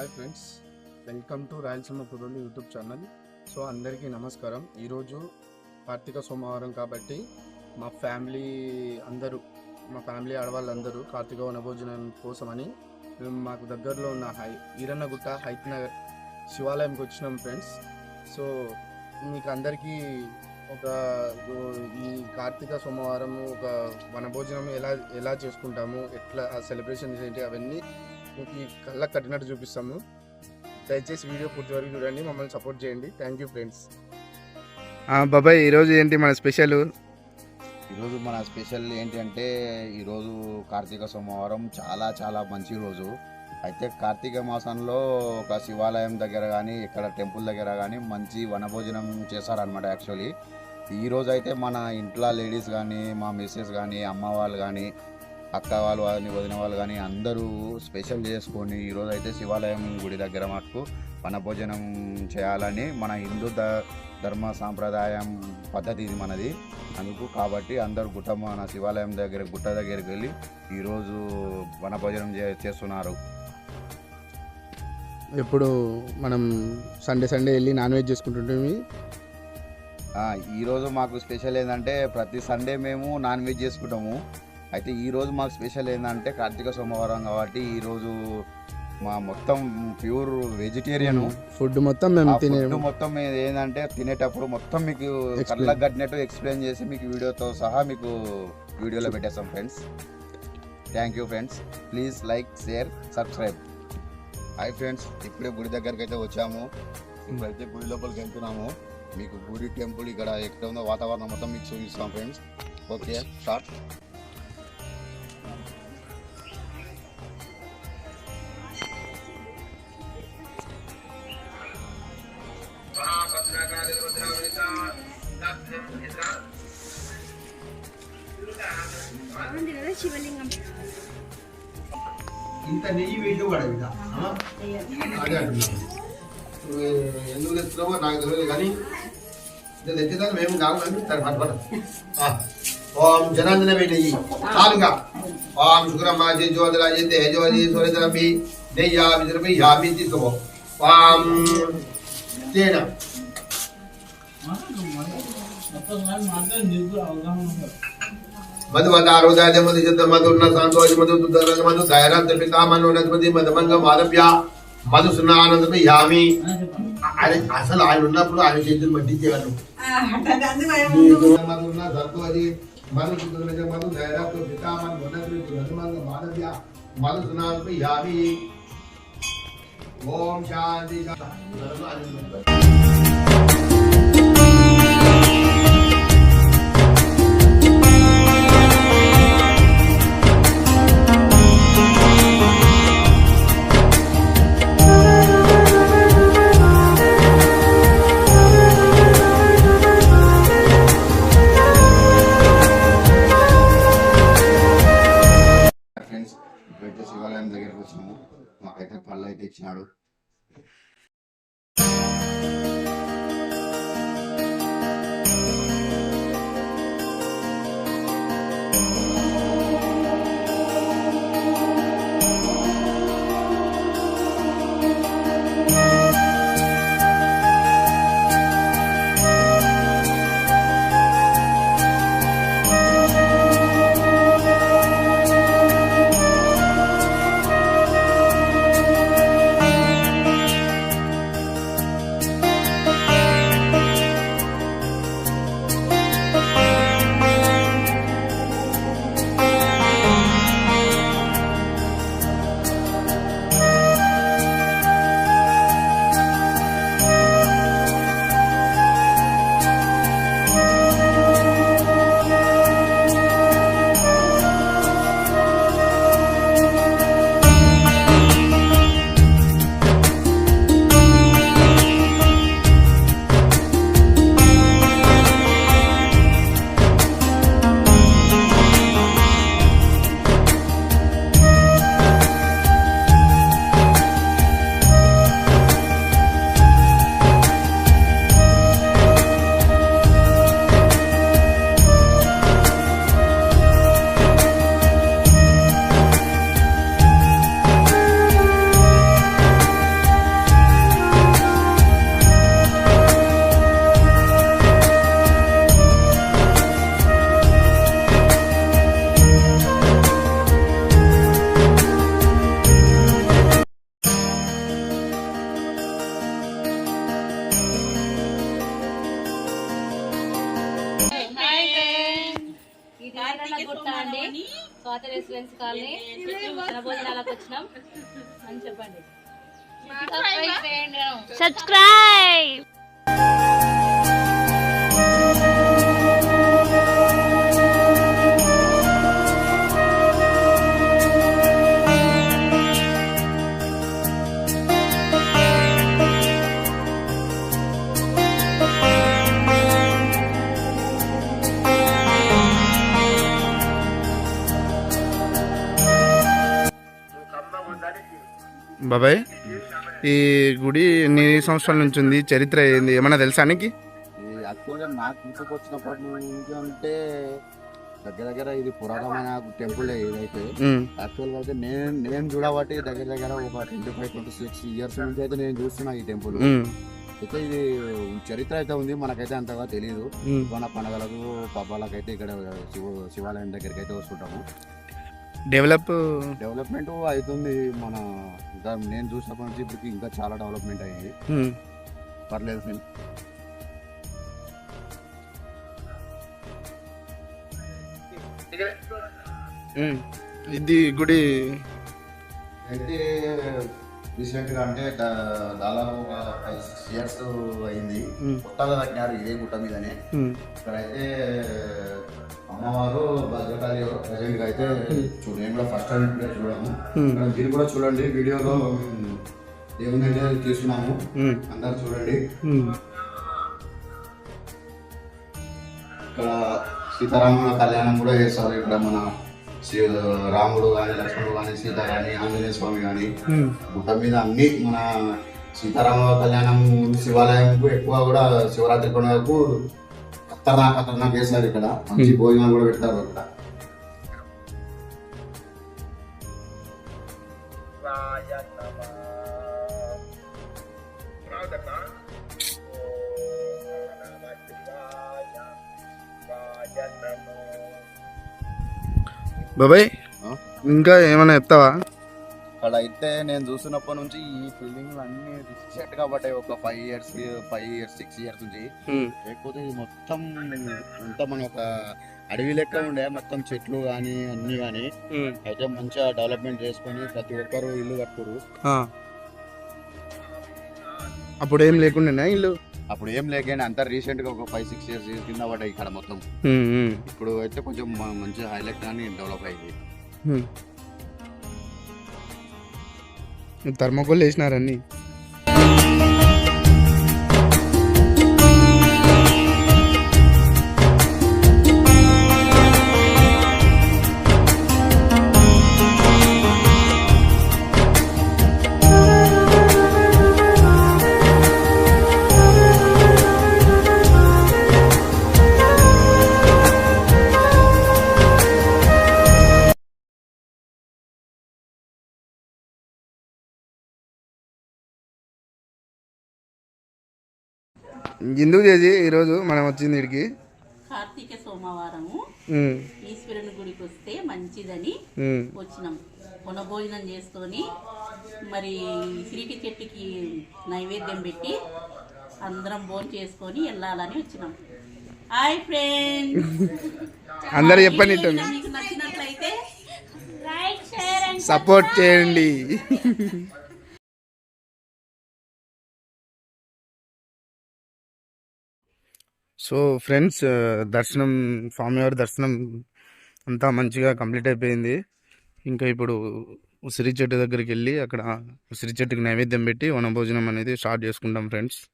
Hi friends welcome to Rayalaseema కుర్రోలు YouTube channel so అందరికీ నమస్కారం. ఈరోజు కార్తీక సోమవారం కాబట్టి మా ఫ్యామిలీ అందరూ మా ఫ్యామిలీ ఆడవాళ్ళందరూ కార్తీక వనభోజనం కోసమని మేము మాకు దగ్గరలో ఉన్న హై ఈరన్నగుట్ట హైత్ నగర్ శివాలయంకి వచ్చినాం ఫ్రెండ్స్ సో మీకు అందరికీ ఒక ఈ కార్తీక సోమవారం ఒక వనభోజనం ఎలా ఎలా చేసుకుంటాము ఎట్లా ఆ సెలబ్రేషన్స్ ఏంటి అవన్నీ మీకు ఈ కళ్ళకు కట్టినట్టు చూపిస్తాము. దయచేసి వీడియో పూర్తి వరకు చూడండి మమ్మల్ని సపోర్ట్ చేయండి. థ్యాంక్ యూ ఫ్రెండ్స్ బాబాయ్ ఈరోజు ఏంటి మన స్పెషల్ ఈరోజు మన స్పెషల్ ఏంటంటే ఈరోజు కార్తీక సోమవారం చాలా చాలా మంచి రోజు. అయితే కార్తీక మాసంలో ఒక శివాలయం దగ్గర కానీ ఇక్కడ టెంపుల్ దగ్గర కానీ మంచి వనభోజనం చేస్తారనమాట యాక్చువల్లీ ఈ రోజు అయితే మన ఇంట్లో లేడీస్ కానీ మా మిస్సెస్ కానీ అమ్మ వాళ్ళు కానీ అక్క వాళ్ళు కానీ వదిన వాళ్ళు కానీ అందరూ స్పెషల్ చేసుకొని ఈరోజు అయితే శివాలయం గుడి దగ్గర మటుకు వనభోజనం చేయాలని మన హిందూ ద ధర్మ సాంప్రదాయం పద్ధతి ఇది మనది. అందుకు కాబట్టి అందరూ గుట్ట మన శివాలయం దగ్గర గుట్ట దగ్గరికి వెళ్ళి ఈరోజు వనభోజనం చే చేస్తున్నారు. ఎప్పుడు మనం సండే సండే వెళ్ళి నాన్ వెజ్ చేసుకుంటుంటే ఈరోజు మాకు స్పెషల్ ఏంటంటే ప్రతి సండే మేము నాన్ వెజ్ చేసుకుంటాము. అయితే ఈరోజు మాకు స్పెషల్ ఏంటంటే కార్తీక సోమవారం కాబట్టి ఈరోజు మా మొత్తం ప్యూర్ వెజిటేరియన్. ఫుడ్ మొత్తం మేము తినే మొత్తం ఏంటంటే తినేటప్పుడు మొత్తం మీకు. కళ్ళకు కట్టినట్టు ఎక్స్ప్లెయిన్ చేసి మీకు వీడియోతో సహా మీకు వీడియోలో పెట్టేస్తాం friends. Thank you friends please like share subscribe hi friends ఇప్పుడే గుడి దగ్గరికి అయితే వచ్చాము ఇప్పుడైతే గుడి లోపలికి వెళ్తున్నాము. మీకు గుడి టెంపుల్ ఇక్కడ ఎక్కడ ఉందో వాతావరణం మొత్తం మీకు చూపిస్తాం ఫ్రెండ్స్. ఓకే స్టార్ట్ நாங்கள் ஓம் ஜனாந்தன வேலையி நான்கா ஓம் சுக்கரமாஜி ஜோதிராஜி தேஜோதி சுரதரபி நெய்யா விதிரபி யாமி திக்கவோ ஓம் தேனா मधुवदारोदाय मधु चंद मधुर न संतोष मधु दुदरंग मधु दायरा त्रिपिता मनोनत मधु मधुमंग मालव्या मधु सुनानंद में यामी ఆయన అసలు ఆయన ఉన్నప్పుడు ఆయన చేతులు పట్టించేవాళ్ళు మధున్న సంతోషి మధు సుందర మధు దయరంత పితా మనోనస్మతి మధుమంగ మాలవ్య మధు సున్నానందమి యామి. ఓం శాంతి Howard. స్వాతి రెసిడెన్స్ కాలనీ భోజనాలకు వచ్చినాం. అని చెప్పండి. సబ్స్క్రైబ్ బాబాయ్ ఈ గుడి ఎన్ని సంవత్సరాల నుంచి ఉంది? చరిత్ర ఏంది? ఏమన్నా తెలుసా నీకు? యాక్చువల్గా నాకు ఇంటికి వచ్చినప్పటి నుంచి అంటే దగ్గర దగ్గర ఇది పురాతనమైన టెంపుల్ ఉమ్, యాక్చువల్గా అయితే నేను నేను చూడబట్టి దగ్గర దగ్గర ఒక twenty five twenty six years నుంచి అయితే నేను చూస్తున్నా ఈ టెంపుల్. అయితే ఇది చరిత్ర అయితే ఉంది మనకైతే అంతగా తెలియదు. మన పండగలకు పబ్బాలకు అయితే ఇక్కడ శివ శివాలయం దగ్గరికి అయితే వస్తుంటాము. డెవలప్ డెవలప్మెంట్ అవుతుంది మన ఇంకా నేను చూసినప్పటి నుంచి ఇప్పటికి ఇంకా చాలా డెవలప్మెంట్ అయ్యింది పర్లేదు ఫ్రెండ్. ఇది గుడి అయితే రీసెంట్గా అంటే దాదాపు ఒక ఫైవ్ సిక్స్ ఇయర్స్ అయింది. కొత్తగా కట్టినారు ఇదే గుట్ట మీదనే. ఉమ్, అమ్మవారు భద్రకాళి ప్రజెంట్గా అయితే చూడు నేను కూడా ఫస్ట్ టైం ఇప్పుడే చూడము మీరు కూడా చూడండి వీడియోలో దేవుని అయితే తీసుకున్నాము. అందరు చూడండి. ఇక్కడ సీతారాముల కళ్యాణం కూడా చేస్తారు. ఇక్కడ మన శ్రీ రాముడు కానీ లక్ష్మణుడు కానీ సీత కానీ ఆంజనేయ స్వామి కానీ. గుట్ట మీద అన్ని మన సీతారామ కళ్యాణం శివాలయంకు ఎక్కువ కూడా శివరాత్రి పండుగకు ఖతర్నాక్ ఖతర్నాక్ చేస్తారు ఇక్కడ. మంచి భోజనాలు కూడా పెడతారు ఇక్కడ బాబాయ్? ఇంకా ఏమైనా చెప్తావా? అక్కడ అయితే నేను చూసినప్పటి నుంచి ఈ ఫీల్డింగ్ అన్ని రీసెంట్గా పడ్డాయి ఒక five years five years six years నుంచి. లేకపోతే ఇది మొత్తం అంతా మన ఒక అడవి లెక్క ఉండే మొత్తం చెట్లు కానీ అన్ని కానీ. అయితే మంచిగా డెవలప్మెంట్ చేసుకొని ప్రతి ఒక్కరు ఇల్లు కట్టుకోరు. ఆ. అప్పుడు ఏం లేకుండా ఇల్లు? అప్పుడు ఏం లేకని అంతా రీసెంట్గా ఒక ఫైవ్ సిక్స్ ఇయర్స్ కింద పడ్డాయి ఇక్కడ మొత్తం. ఇప్పుడు అయితే కొంచెం మంచి హైలైట్ కానీ డెవలప్ అయింది. ఉమ్. థర్మకోల్ వేసినారని ఎందుకు చేసి ఈరోజు మనం వచ్చింది ఇడికి. కార్తీక సోమవారము. ఈశ్వరుని గుడికి వస్తే మంచిదని వచ్చినాం. వనభోజనం చేసుకొని మరి సిరికి చెట్టుకి నైవేద్యం పెట్టి అందరం భోజనం చేసుకొని వెళ్ళాలని వచ్చినాం. Hi friends. అందరు చెప్పండి మీకు నచ్చినట్లయితే లైక్ షేర్ అండ్ సపోర్ట్ చేయండి. సో ఫ్రెండ్స్ దర్శనం స్వామివారి దర్శనం అంతా మంచిగా కంప్లీట్ అయిపోయింది. ఇంకా ఇప్పుడు ఉసిరి చెట్టు దగ్గరికి వెళ్ళి అక్కడ ఉసిరి చెట్టుకి నైవేద్యం పెట్టి వనభోజనం అనేది స్టార్ట్ చేసుకుంటాం ఫ్రెండ్స్.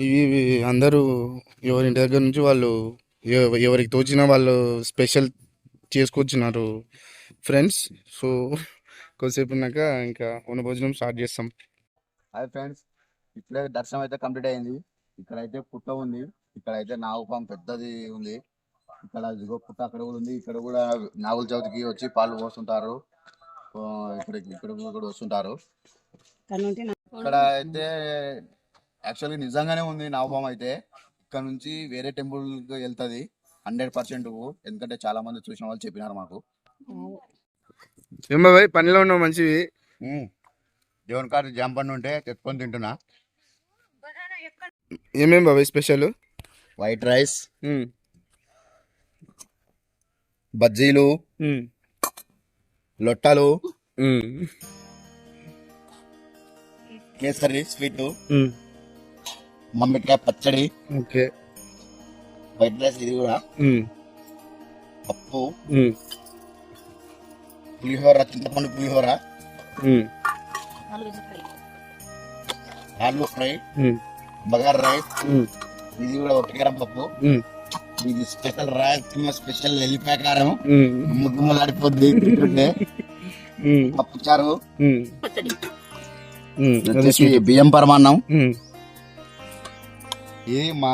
ఇవి అందరూ ఎవరి ఇంటి దగ్గర నుంచి వాళ్ళు ఎవ- ఎవరికి తోచిన వాళ్ళు స్పెషల్ చేసుకొచ్చినారు ఫ్రెండ్స్. సో కొద్దిసేపు ఉన్నాక ఇంకా వనభోజనం స్టార్ట్ చేస్తాం. హాయ్ ఫ్రెండ్స్ ఇప్పుడే దర్శనం అయితే కంప్లీట్ అయింది. ఇక్కడ అయితే పుట్ట ఉంది. ఇక్కడ అయితే నాగుపాం పెద్దది ఉంది. ఇక్కడ ఇదిగో పుట్ట అక్కడ కూడా ఉంది. ఇక్కడ కూడా నాగుల చవితికి వచ్చి పాలు పోస్తుంటారు. ఇక్కడ ఇక్కడ కూడా వస్తుంటారు. ఇక్కడ అయితే యాక్చువల్లీ నిజంగానే ఉంది నాగుపాం అయితే. ఇక్కడ నుంచి వేరే టెంపుల్ వెళ్తది. హండ్రెడ్ పర్సెంట్ ఎందుకంటే చాలా మంది చూసిన వాళ్ళు చెప్పినారు మాకు. పనిలో ఉన్నావు మంచివి. దేవుని కాడ జాంపండు ఉంటే తెచ్చుకొని తింటున్నా. ఏమేం బాబాయ్ స్పెషల్? వైట్ రైస్ బజ్జీలు లొట్టలు కేసరి స్వీట్ ఉమ్, మమ్మిడికాయ పచ్చడి ఓకే. వైట్ రైస్ ఇది కూడా పప్పు పులిహోర చింతపండు పులిహోర ఆలు ఫ్రై. బగార్ రైస్ ఇది కూడా ఒట్టకరం పప్పు. ఇది స్పెషల్ రాయలసీమ స్పెషల్ ఎల్లిపాయ కారం ఉమ్, ముగ్గుమలాడిపోద్ది తింటుంటే. పప్పు చారు. వచ్చేసి. బియ్యం పరమాన్నం. ఇది మా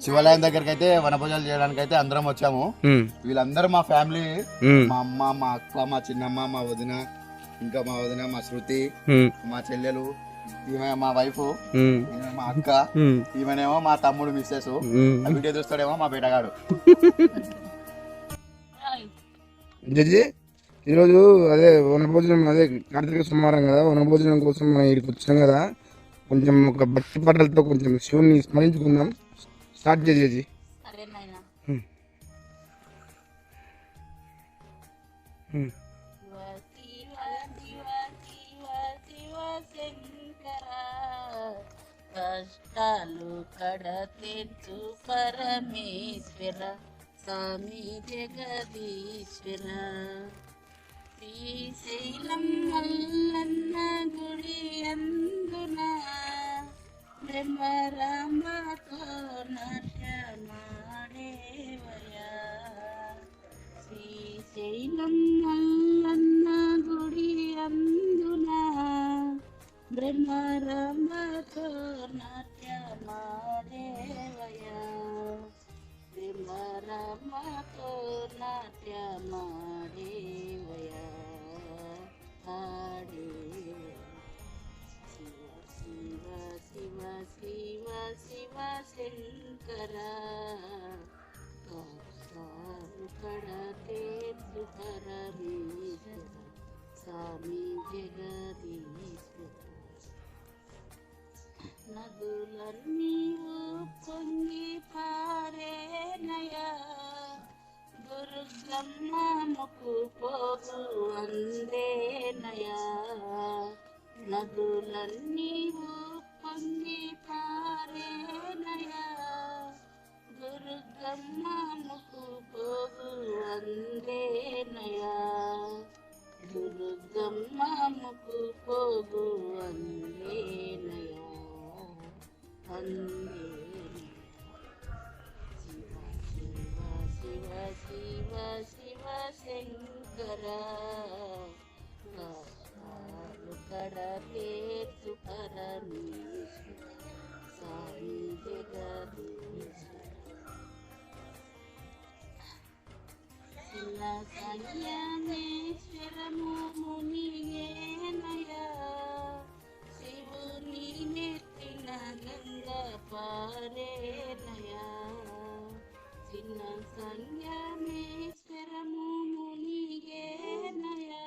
శివాలయం దగ్గరికి అయితే వనభోజాలు చేయడానికి అయితే అందరం వచ్చాము. వీళ్ళందరూ మా ఫ్యామిలీ మా అమ్మ మా అక్క మా చిన్నమ్మ మా వదిన ఇంకా మా వదిన మా శృతి మా చెల్లెలు ఈమె మా వైఫ్ మా అక్క ఈమెనేమో మా తమ్ముడు మిస్సెస్ వీడియో చూస్తాడేమో మా బేటగాడు. జడ్జి ఈరోజు అదే వనభోజనం అదే కార్తీక సోమవారం కదా వనభోజనం కోసం మనం ఇక్కడికి వచ్చాం కదా. కొంచెం ఒక భక్తి పాటలతో కొంచెం శివుని స్మరించుకుందాం. స్టార్ట్ చేసేది Hmm. కష్టాలు కడతెచ్చు పరమేశ్వర స్వామి జగదీశ్వర. శ్రీశైలం మల్లన్న గుడి అందున బ్రహ్మరామతో నటమాడేవయా శ్రీశైలం మల్లన్న నదులన్నీ పొంగి పారేనయా దుర్గమ్మ ముకు పోగు అందేనయా నదులన్నీ పొంగి పారేనయా దుర్గమ్మ ముకు పోగు అందేనయా దుర్గమ్మ ముకు పోగు అందేనయా శంకర కష్టాలు కడతేర్చు పరమేశ్వర స్వామి జగదీశ్వర శిల సంయమేశ్వరము మునియేనయా ఆనంద గంగ పారేనయా చిన్న సంయమేశ్వరము మునియేనయా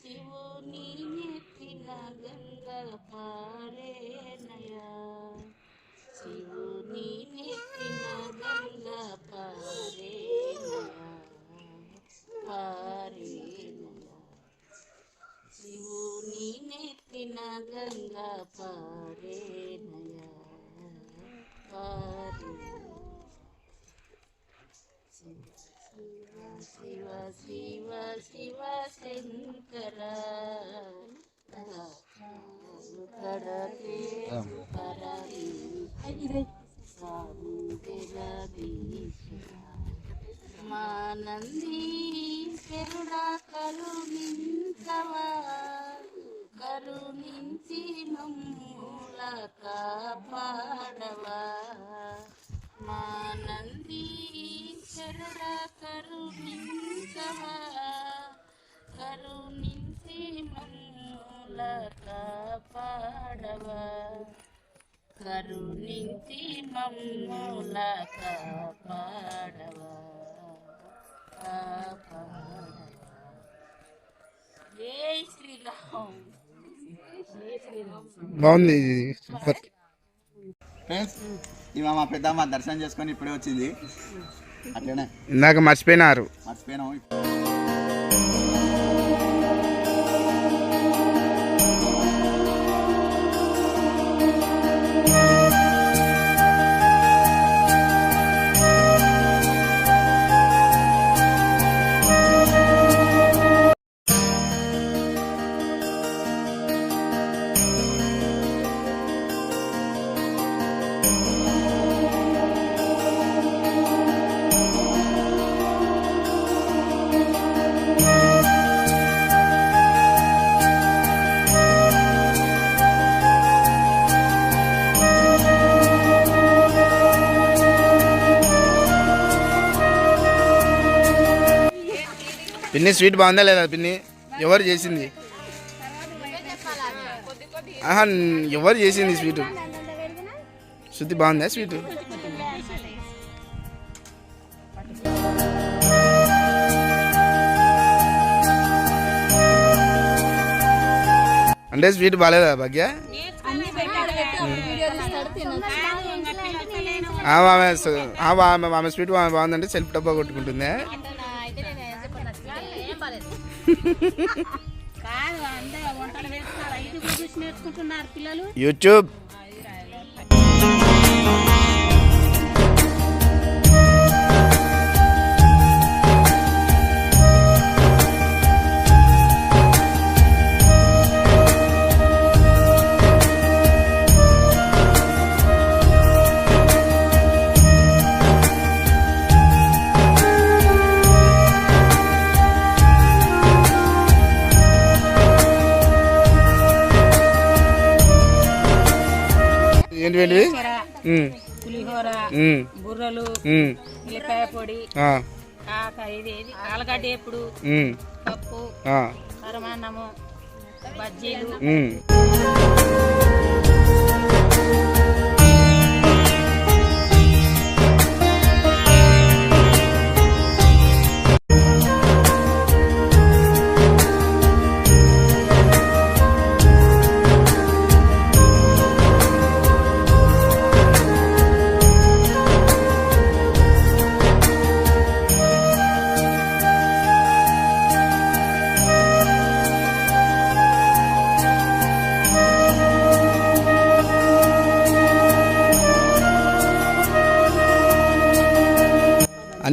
శివుని నెత్తిన గంగ పారేనయా. శివు నెత్తిన గంగ పారేనయా పారేనయా శివుని నెత్తిన గంగ పారేనయా పారేనయా శివ శివ శివ శంకర మానంది పెరుడా కరుణించవా కరుణించి మమ్ముల కాపాడవా. కరుణించవా? కరుణించి మమ్ముల కాపాడవా కరుణించి మమ్ముల కాపాడవా కాపాడవా జై శ్రీరామ్? బాగుంది. ఫ్రెండ్స్ మా పెద్దమ్మ దర్శనం చేసుకొని ఇప్పుడే వచ్చింది. ఇందాక మర్చిపోయినారు. మర్చిపోయినాము పిన్ని స్వీట్ బాగుందా లేదా పిన్ని? ఎవరు చేసింది? ఆహా ఎవరు చేసింది స్వీట్? శుద్ధి బాగుందా స్వీట్? అంటే స్వీట్ బాగాలేదా భాగ్య? ఆమె ఆమె స్వీట్ బాగుందంటే సెల్ఫ్ డబ్బా కొట్టుకుంటుందా? కాదు అంటే వంటలు వేస్తున్నారు యూట్యూబ్ నేర్చుకుంటున్నారు పిల్లలు. యూట్యూబ్. ఏంటివి పులిహోర బుర్రలు ఉల్లిపాయ పొడి ఆలుగడ్డ ఎప్పుడు పప్పు పరమాన్నము బజ్జీలు.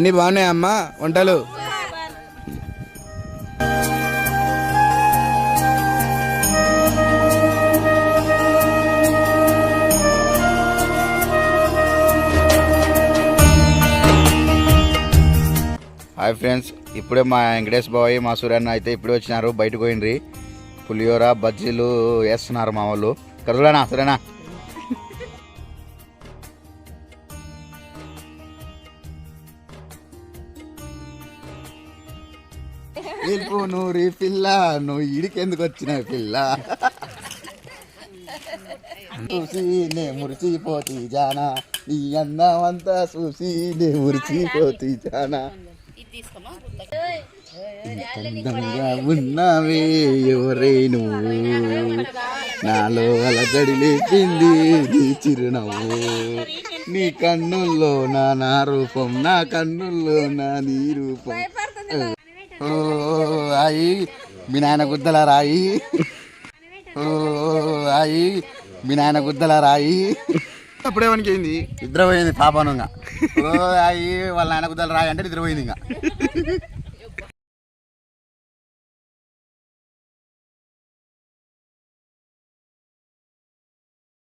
అన్నీ బాగున్నాయి అమ్మా. వంటలు? హాయ్ ఫ్రెండ్స్ ఇప్పుడే మా వెంకటేష్ బాయ్ మా సూర్యన్న అయితే ఇప్పుడే వచ్చినారు బయటకు పోయినరి పులిహోర బజ్జీలు వేస్తున్నారు మా వాళ్ళు. ఇక్కడ సరేనా? వెళ్ళిపో నూరి పిల్ల నువ్వు ఇడికెందుకు వచ్చిన పిల్ల? చూసి నే మురిచిపోతి జానా నీ అంతా చూసి నే మురిచిపోతి జానా అందంగా ఉన్నావే ఎవరే నువ్వు? నాలో అలజడి లేచింది నీ చిరునవ్వు. నీ కన్నుల్లో నా నా రూపం నా కన్నుల్లో నా నీ రూపం. ఓ అయి మీ నాయన గుద్దల రాయి. ఓ అయి మీ నాయన గుద్దల రాయి. అప్పుడే వనికైంది నిద్రపోయింది పాపనుగా ఓ అయి వాళ్ళ నాయన గుద్దల రాయి అంటే నిద్రపోయింది ఇంకా.